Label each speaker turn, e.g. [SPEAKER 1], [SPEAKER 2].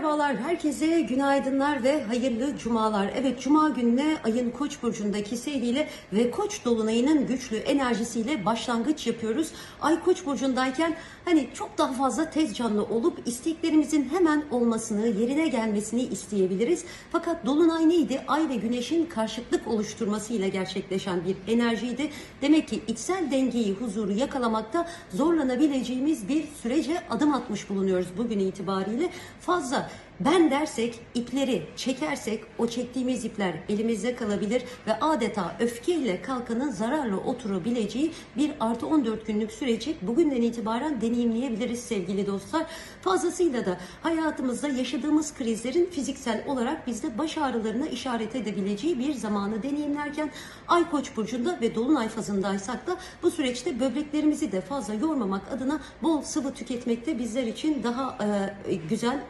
[SPEAKER 1] Merhabalar herkese günaydınlar ve hayırlı cumalar. Evet cuma gününe ayın koç burcundaki seyriyle ve koç dolunayının güçlü enerjisiyle başlangıç yapıyoruz. Ay koç burcundayken hani çok daha fazla tez canlı olup isteklerimizin hemen olmasını, yerine gelmesini isteyebiliriz. Fakat dolunay neydi? Ay ve güneşin karşıtlık oluşturmasıyla gerçekleşen bir enerjiydi. Demek ki içsel dengeyi, huzuru yakalamakta zorlanabileceğimiz bir sürece adım atmış bulunuyoruz bugün itibariyle. Fazla ben dersek, ipleri çekersek o çektiğimiz ipler elimizde kalabilir ve adeta öfkeyle kalkanın zararla oturabileceği bir artı 14 günlük süreci bugünden itibaren deneyimleyebiliriz sevgili dostlar. Fazlasıyla da hayatımızda yaşadığımız krizlerin fiziksel olarak bizde baş ağrılarına işaret edebileceği bir zamanı deneyimlerken Ay Koç burcunda ve dolunay fazındaysak da bu süreçte böbreklerimizi de fazla yormamak adına bol sıvı tüketmekte bizler için daha e, güzel